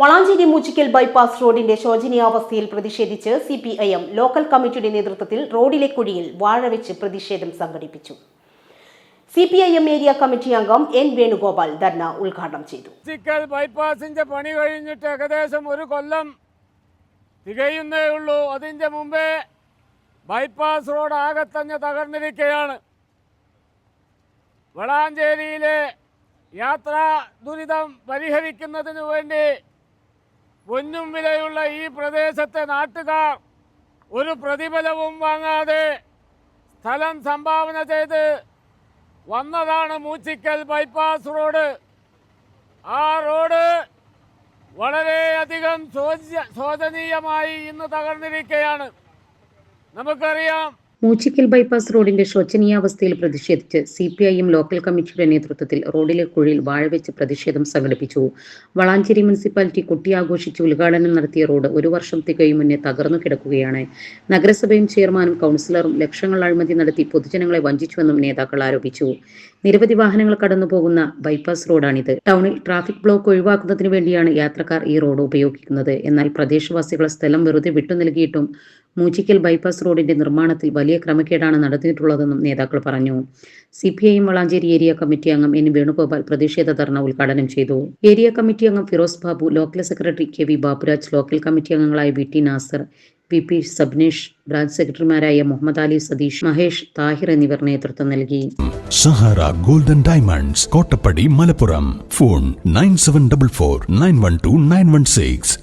Valanchery Moochikkal bypass റോഡിന്റെ ശോചനീയാവസ്ഥയിൽ പ്രതിഷേധിച്ച് C P I M local കമ്മിറ്റിയുടെ നേതൃത്വത്തിൽ റോഡിലെ കുഴിയിൽ വാഴവെച്ച് പ്രതിഷേധം സംഘടിപ്പിച്ചു. C P I M area committee അംഗം എൻ വേണുഗോപാൽ ധർണ ഉദ്ഘാടനം ചെയ്തു. ചിക്കൽ ബൈപ്പാസിന്റെ പണി കഴിഞ്ഞിട്ട് ഏകദേശം ഒരു കൊല്ലം തികയുന്നേ ഉള്ളൂ. അതിന്റെ മുമ്പേ ബൈപ്പാസ് റോഡ് ആകെ തന്നെ തകർന്നിരിക്കുകയാണ് വളാഞ്ചേരിയിലെ യാത്രാ ദുരിതം പരിഹരിക്കുന്നതിന് വേണ്ടി പൊന്നും വിലയുള്ള ഈ പ്രദേശത്തെ നാട്ടുകാർ ഒരു പ്രതിഫലവും വാങ്ങാതെ സ്ഥലം സംഭാവന ചെയ്ത് വന്നതാണ് മൂച്ചിക്കൽ ബൈപ്പാസ് റോഡ് ആ റോഡ് വളരെയധികം ശോച ശോചനീയമായി ഇന്ന് തകർന്നിരിക്കുകയാണ് നമുക്കറിയാം മൂച്ചിക്കൽ ബൈപ്പാസ് റോഡിന്റെ ശോചനീയാവസ്ഥയിൽ പ്രതിഷേധിച്ച് C P I M local കമ്മിറ്റിയുടെ നേതൃത്വത്തിൽ റോഡിലെ കുഴിയിൽ വാഴവെച്ച് പ്രതിഷേധം സംഘടിപ്പിച്ചു. വളാഞ്ചേരി മുനിസിപ്പാലിറ്റി കുട്ടിയാഘോഷിച്ച് ഉദ്ഘാടനം നടത്തിയ റോഡ് ഒരു വർഷം തികയും മുന്നേ തകർന്നു കിടക്കുകയാണ്. നഗരസഭയും ചെയർമാനും കൗൺസിലറും ലക്ഷങ്ങൾ അഴിമതി നടത്തി പൊതുജനങ്ങളെ വഞ്ചിച്ചുവെന്നും നേതാക്കൾ ആരോപിച്ചു. നിരവധി വാഹനങ്ങൾ കടന്നുപോകുന്ന ബൈപ്പാസ് റോഡാണിത്. ടൗണിൽ ട്രാഫിക് ബ്ലോക്ക് ഒഴിവാക്കുന്നതിന് വേണ്ടിയാണ് യാത്രക്കാർ ഈ റോഡ് ഉപയോഗിക്കുന്നത്. എന്നാൽ പ്രദേശവാസികളെ സ്ഥലം വെറുതെ വിട്ടു നൽകിയിട്ടും മൂച്ചിക്കൽ ബൈപ്പാസ് റോഡിന്റെ നിർമ്മാണത്തിൽ വലിയ ക്രമക്കേടാണ് നടത്തിയിട്ടുള്ളതെന്നും നേതാക്കൾ പറഞ്ഞു. C P I M Valanchery area committee അംഗം എൻ. വേണുഗോപാൽ പ്രതിഷേധ ധർണ ഉദ്ഘാടനം ചെയ്തു. ഏരിയ കമ്മിറ്റി അംഗം Firoz Babu local secretary K V Baburaj local committee അംഗങ്ങളായ V T Nasar V P Sabnesh branch സെക്രട്ടറിമാരായ മുഹമ്മദ് അലി സതീഷ് മഹേഷ് താഹിർ എന്നിവർ നേതൃത്വം നൽകി. Sahara golden diamonds Kottappadi Malappuram. Phone nine seven double four nine one two nine one six.